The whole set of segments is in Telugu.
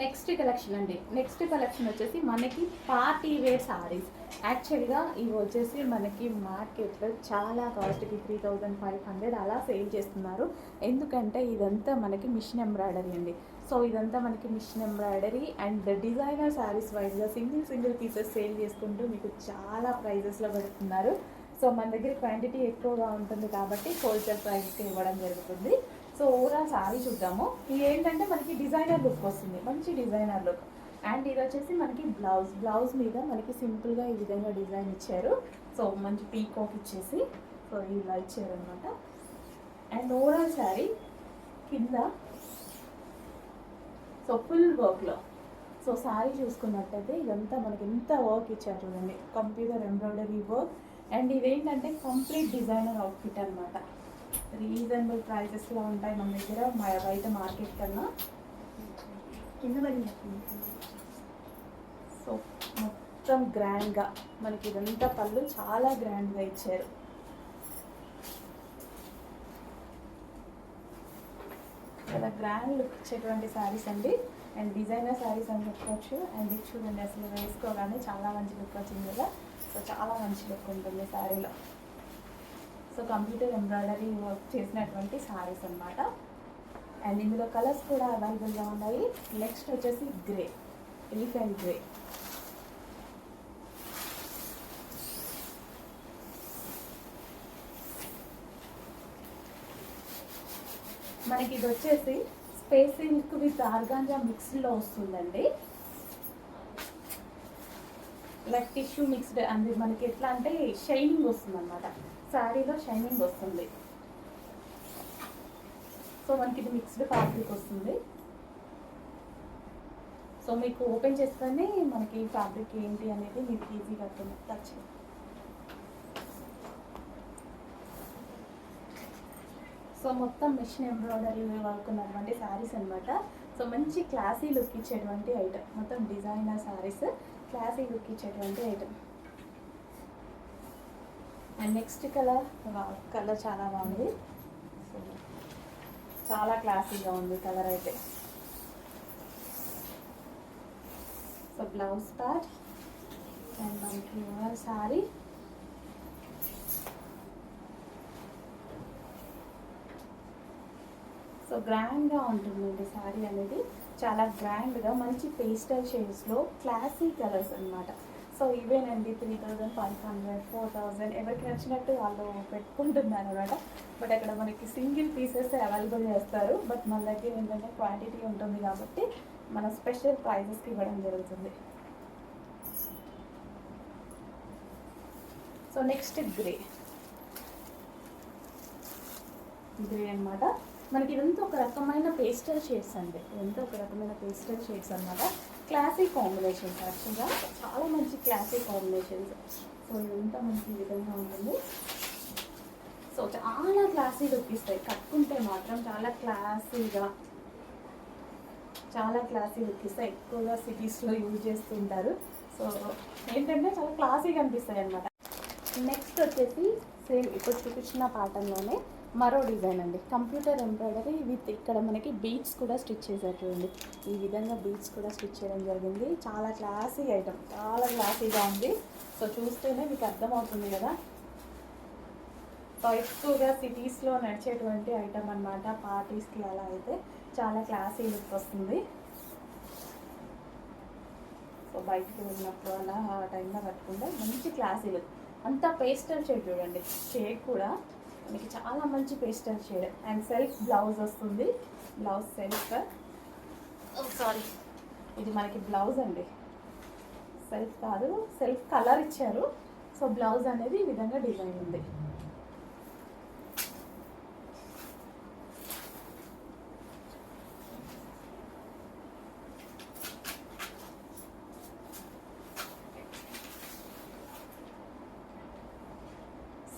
నెక్స్ట్ కలెక్షన్ అండి. నెక్స్ట్ కలెక్షన్ వచ్చేసి మనకి పార్టీ వేర్ సారీస్ యాక్చువల్గా ఇవి వచ్చేసి మనకి మార్కెట్లో చాలా కాస్ట్కి త్రీ థౌజండ్ ఫైవ్ హండ్రెడ్ అలా సేల్ చేస్తున్నారు. ఎందుకంటే ఇదంతా మనకి మిషన్ ఎంబ్రాయిడరీ అండి. సో ఇదంతా మనకి machine embroidery and designer saris వైజ్గా సింగిల్ సింగిల్ పీసెస్ సేల్ చేసుకుంటూ మీకు చాలా ప్రైజెస్లో పెడుతున్నారు. సో మన దగ్గర క్వాంటిటీ ఎక్కువగా ఉంటుంది కాబట్టి హోల్సేల్ ప్రైస్కి ఇవ్వడం జరుగుతుంది. సో ఓవరాల్ సారీ చూద్దాము. ఇది ఏంటంటే మనకి డిజైనర్ లుక్ వస్తుంది. మంచి డిజైనర్ లుక్ అండ్ ఇది వచ్చేసి మనకి బ్లౌజ్ బ్లౌజ్ మీద మనకి సింపుల్గా ఈ విధంగా డిజైన్ ఇచ్చారు. సో మంచి పీకాక్ ఇచ్చేసి సో ఇలా ఇచ్చారు అనమాట అండ్ ఓవరాల్ శారీ కింద సో ఫుల్ వర్క్లో సో శారీ చూసుకున్నట్టయితే ఇదంతా మనకి ఎంత వర్క్ ఇచ్చారు చూడండి. కంప్యూటర్ ఎంబ్రాయిడరీ వర్క్ అండ్ ఇదేంటంటే కంప్లీట్ డిజైనర్ అవుట్ఫిట్ అనమాట రీజనబుల్ ప్రైసెస్లో ఉంటాయి మన దగ్గర మా బయట మార్కెట్ కన్నా. కింద పడింది సో మొత్తం గ్రాండ్గా మనకి ఇదంతా పళ్ళు చాలా గ్రాండ్గా ఇచ్చారు. చాలా గ్రాండ్ లుక్ ఇచ్చేటువంటి శారీస్ అండి. అండ్ డిజైనర్ శారీస్ అని చెప్పుకోవచ్చు అండ్ ఇది చూడండి అసలు వేసుకోగానే చాలా మంచి లుక్ వచ్చింది కదా. సో చాలా మంచి లుక్ ఉంటుంది శారీలో సో కంప్యూటర్ ఎంబ్రాయిడరీ వర్క్ చేసినటువంటి శారీస్ అనమాట అండ్ ఇందులో కలర్స్ కూడా అవైలబుల్గా ఉన్నాయి. నెక్స్ట్ వచ్చేసి గ్రే ఎలిఫెంట్ గ్రే మనకి ఇది వచ్చేసి స్పేస్ సిల్క్ విత్ ఆర్గాంజా మిక్స్డ్లో వస్తుందండి. లైక్ టిష్యూ మిక్స్డ్ అంది మనకి ఎట్లా అంటే షైనింగ్ వస్తుంది అనమాట శారీలో షైనింగ్ వస్తుంది. సో మనకి ఇది మిక్స్డ్ ఫ్యాబ్రిక్ వస్తుంది. సో మీకు ఓపెన్ చేస్తేనే మనకి ఫ్యాబ్రిక్ ఏంటి అనేది మీకు ఈజీగా అర్థం టచ్ సో మొత్తం మిషన్ ఎంబ్రాయిడరీ వర్క్ ఉన్నటువంటి శారీస్ అన్నమాట. సో మంచి క్లాసీ లుక్ ఇచ్చేటువంటి ఐటమ్ మొత్తం డిజైనర్ శారీస్ క్లాసీ లుక్ ఇచ్చేటువంటి item and next colour colour చాలా బాగుంది. సో చాలా క్లాసీగా ఉంది కలర్ అయితే. సో బ్లౌజ్ పార్ట్ అండ్ మనకి శారీ సో గ్రాండ్గా ఉంటుందండి శారీ అనేది. చాలా గ్రాండ్గా మంచి పేస్టల్ షేడ్స్లో క్లాసీ కలర్స్ అన్నమాట. సో ఇవేనండి three thousand five hundred four thousand ఎవరికి నచ్చినట్టు వాళ్ళు పెట్టుకుంటున్నారు అనమాట బట్ అక్కడ మనకి సింగిల్ పీసెస్ అవైలబుల్ చేస్తారు. బట్ మన దగ్గర ఏంటంటే క్వాంటిటీ ఉంటుంది కాబట్టి మన స్పెషల్ ప్రైజెస్కి ఇవ్వడం జరుగుతుంది. సో నెక్స్ట్ గ్రే గ్రే అనమాట మనకి ఇదంతా ఒక రకమైన పేస్టల్ షేడ్స్ అండి. ఇదంతా ఒక రకమైన పేస్టల్ షేడ్స్ అన్నమాట. క్లాసిక్ కాంబినేషన్స్ యాక్చువల్గా చాలా మంచి క్లాసిక్ కాంబినేషన్స్ సో ఇదంతా మనకి ఈ విధంగా ఉంటుంది? సో చాలా క్లాసీ లుక్ కట్టుకుంటే మాత్రం చాలా క్లాసీగా చాలా క్లాసీ లుక్ ఎక్కువగా సిటీస్లో యూజ్ చేస్తుంటారు. సో ఏంటంటే చాలా క్లాసీగా అనిపిస్తాయి అనమాట నెక్స్ట్ వచ్చేసి సేమ్ ఇప్పుడు చూపించిన పాటల్లోనే మరో డిజైన్ అండి. కంప్యూటర్ ఎంబ్రాయిడరీ విత్ ఇక్కడ మనకి బీట్స్ కూడా స్టిచ్ చేశారు చూడండి. ఈ విధంగా బీట్స్ కూడా స్టిచ్ చేయడం జరిగింది. చాలా క్లాసీ ఐటమ్. చాలా క్లాసీగా ఉంది. సో చూస్తేనే మీకు అర్థమవుతుంది కదా. సో ఎక్కువగా సిటీస్లో నడిచేటువంటి ఐటమ్ అనమాట పార్టీస్కి అలా అయితే చాలా క్లాసీ లుక్ వస్తుంది. సో బయటికి వెళ్ళినప్పుడు అలా ఆ టైంలో కట్టుకుంటే మంచి క్లాసీ లుక్. అంతా పేస్టల్ షేడ్ చూడండి. షేడ్ కూడా మనకి చాలా మంచి pastel shade. And self blouse వస్తుంది. బ్లౌజ్ సెల్ఫ్ సారీ ఇది మనకి బ్లౌజ్ అండి. సెల్ఫ్ కాదు సెల్ఫ్ కలర్ ఇచ్చారు. సో బ్లౌజ్ అనేది ఈ విధంగా డిజైన్ ఉంది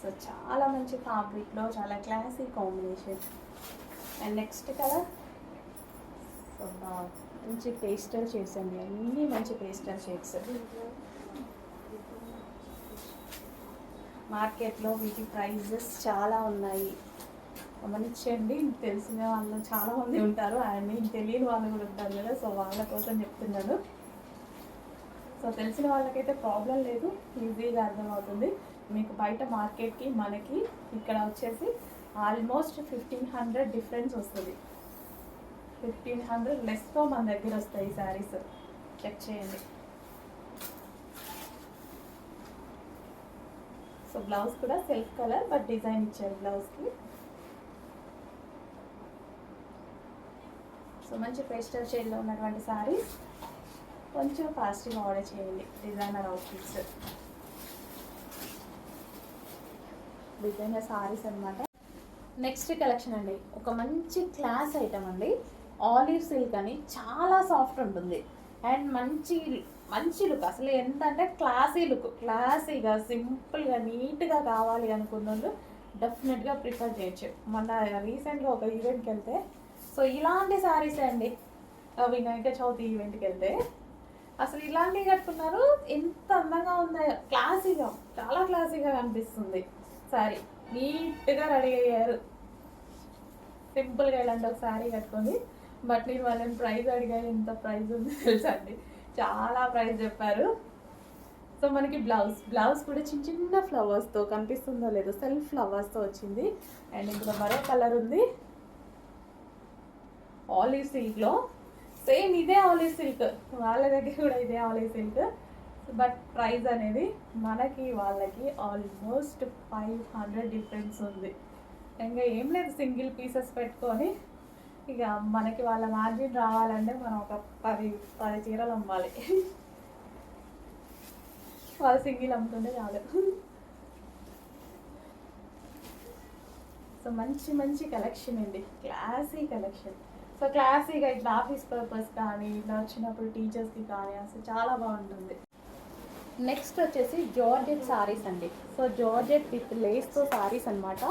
సో చాలా మంచి ఫ్యాబ్రిక్లో చాలా classy combination and next colour మంచి పేస్టల్ షేడ్స్ అండి. అన్నీ మంచి పేస్టల్ షేడ్స్ మార్కెట్లో వీటి ప్రైజెస్ చాలా ఉన్నాయి. గమనించండి తెలిసిన వాళ్ళు చాలా మంది ఉంటారు. అండ్ మీకు తెలియని వాళ్ళు కూడా ఉంటారు కదా. సో వాళ్ళ కోసం చెప్తున్నాను. సో తెలిసిన వాళ్ళకైతే ప్రాబ్లం లేదు. ఈజీగా అర్థమవుతుంది. మీకు బయట మార్కెట్కి మనకి ఇక్కడ వచ్చేసి ఆల్మోస్ట్ ఫిఫ్టీన్ హండ్రెడ్ డిఫరెన్స్ వస్తుంది. ఫిఫ్టీన్ హండ్రెడ్ లెస్తో మన దగ్గర వస్తాయి శారీస్. చెక్ చేయండి. సో బ్లౌజ్ కూడా సెల్ఫ్ కలర్ బట్ డిజైన్ ఇచ్చారు బ్లౌజ్కి సో మంచి పేస్టల్ షేడ్లో ఉన్నటువంటి శారీస్. కొంచెం ఫాస్ట్గా ఆర్డర్ చేయండి. డిజైనర్ అవుట్ఫిట్స్ డిజైనర్ సారీస్ అన్నమాట. నెక్స్ట్ కలెక్షన్ అండి. ఒక మంచి క్లాస్ ఐటమ్ అండి. ఆలివ్ సిల్క్ అని చాలా సాఫ్ట్ ఉంటుంది. అండ్ మంచి మంచి లుక్ అసలు ఎంత అంటే క్లాసీ లుక్ క్లాసీగా సింపుల్గా నీట్గా కావాలి అనుకున్న వాళ్ళు డెఫినెట్గా ప్రిఫర్ చేయొచ్చు. మొన్న రీసెంట్గా ఒక ఈవెంట్కి వెళ్తే సో ఇలాంటి శారీస్ అండి. వినాయక చవితి ఈవెంట్కి వెళ్తే అసలు ఇలాంటివి కట్టుకున్నారు. ఎంత అందంగా ఉందో క్లాసీగా చాలా క్లాసీగా కనిపిస్తుంది సారీ నీట్గా రెడీ అయ్యారు. సింపుల్గా ఇలాంటి ఒక శారీ కట్టుకుంది బట్ నేను వాళ్ళని ప్రైజ్ అడిగాను ఎంత ప్రైజ్ ఉంది తెలుసా అండి? చాలా ప్రైజ్ చెప్పారు. సో మనకి బ్లౌజ్ బ్లౌజ్ కూడా చిన్న చిన్న ఫ్లవర్స్తో కనిపిస్తుందో లేదో సెల్ఫ్ ఫ్లవర్స్తో వచ్చింది. అండ్ ఇందులో మరో కలర్ ఉంది. ఆలివ్ సిల్క్లో. సేమ్ ఇదే ఆలివ్ సిల్క్. వాళ్ళ దగ్గర కూడా ఇదే ఆలివ్ సిల్క్. బట్ ప్రైస్ అనేది మనకి వాళ్ళకి ఆల్మోస్ట్ ఫైవ్ హండ్రెడ్ డిఫరెన్స్ ఉంది. ఇంకా ఏం లేదు సింగిల్ పీసెస్ పెట్టుకొని ఇక మనకి వాళ్ళ మార్జిన్ రావాలంటే మనం ఒక పది పది చీరలు అమ్మాలి. వాళ్ళు సింగిల్ అమ్ముతుంటే చాలు. సో మంచి మంచి కలెక్షన్ అండి. క్లాసీ కలెక్షన్ సో క్లాసీగా ఇట్లా ఆఫీస్ పర్పస్ కానీ ఇట్లా వచ్చినప్పుడు టీచర్స్కి కానీ అసలు చాలా బాగుంటుంది. నెక్స్ట్ వచ్చేసి జార్జెట్ సారీస్ అండి. సో జార్జెట్ విత్ లేస్తో సారీస్ అన్నమాట.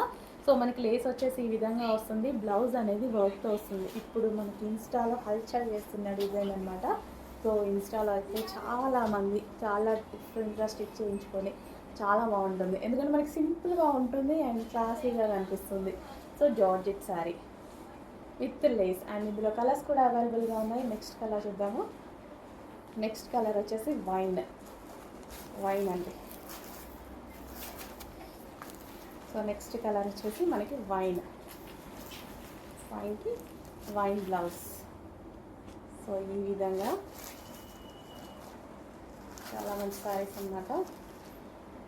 సో మనకి లేస్ వచ్చేసి ఈ విధంగా వస్తుంది. బ్లౌజ్ అనేది వర్క్తో వస్తుంది. ఇప్పుడు మనకి ఇన్స్టాలో హల్చల్ చేస్తున్న డిజైన్ అన్నమాట. సో ఇన్స్టాలో అయితే చాలా మంది చాలా డిఫరెంట్గా స్టిచ్ చేయించుకొని చాలా బాగుంటుంది. ఎందుకంటే మనకి సింపుల్గా ఉంటుంది అండ్ క్లాసీగా కనిపిస్తుంది. So georgette sari with lace and ఇందులో కలర్స్ కూడా అవైలబుల్గా ఉన్నాయి. నెక్స్ట్ కలర్ చూద్దాము. నెక్స్ట్ కలర్ వచ్చేసి వైన్ వైన్ అండి. సో నెక్స్ట్ కలర్ వచ్చేసి మనకి వైన్ వైన్కి వైన్ బ్లౌజ్ సో ఈ విధంగా చాలా మంచి సారీస్ అనమాట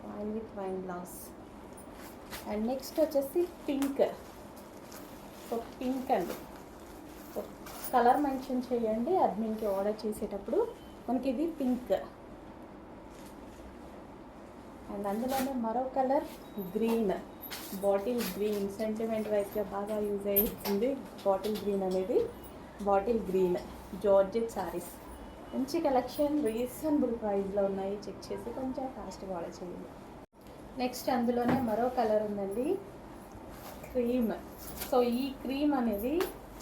wine with wine blouse and next వచ్చేసి పింక్ సో పింక్ అండి. సో కలర్ మెన్షన్ చేయండి. అడ్మిన్కి ఆర్డర్ చేసేటప్పుడు మనకి ఇది పింక్ అండ్ అందులోనే మరో colour green. Bottle green. Sentiment వైజ్గా బాగా యూజ్ అవుతుంది బాటిల్ గ్రీన్ అనేది. Bottle green. జార్జెట్ సారీస్ మంచి కలెక్షన్ రీజనబుల్ ప్రైస్లో ఉన్నాయి. చెక్ చేసి కొంచెం ఫాస్ట్గా ఆర్డర్ చేయండి. నెక్స్ట్ అందులోనే మరో కలర్ ఉందండి. క్రీమ్ సో ఈ క్రీమ్ అనేది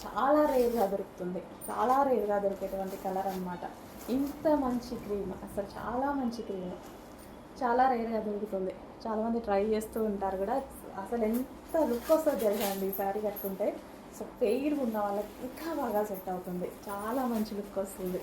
చాలా రేర్గా దొరుకుతుంది. చాలా రేర్గా దొరికేటువంటి కలర్ అన్నమాట. ఇంత మంచి క్రీమ్ అసలు చాలా మంచి క్రీమ్ చాలా రేర్గా దొరుకుతుంది. చాలామంది ట్రై చేస్తూ ఉంటారు కూడా. అసలు ఎంత లుక్ వస్తుందో తెలుసా అండి ఈ శారీ కట్టుకుంటే? సో పెయిర్ ఉన్న వాళ్ళకి ఇంకా బాగా సెట్ అవుతుంది. చాలా మంచి లుక్ వస్తుంది.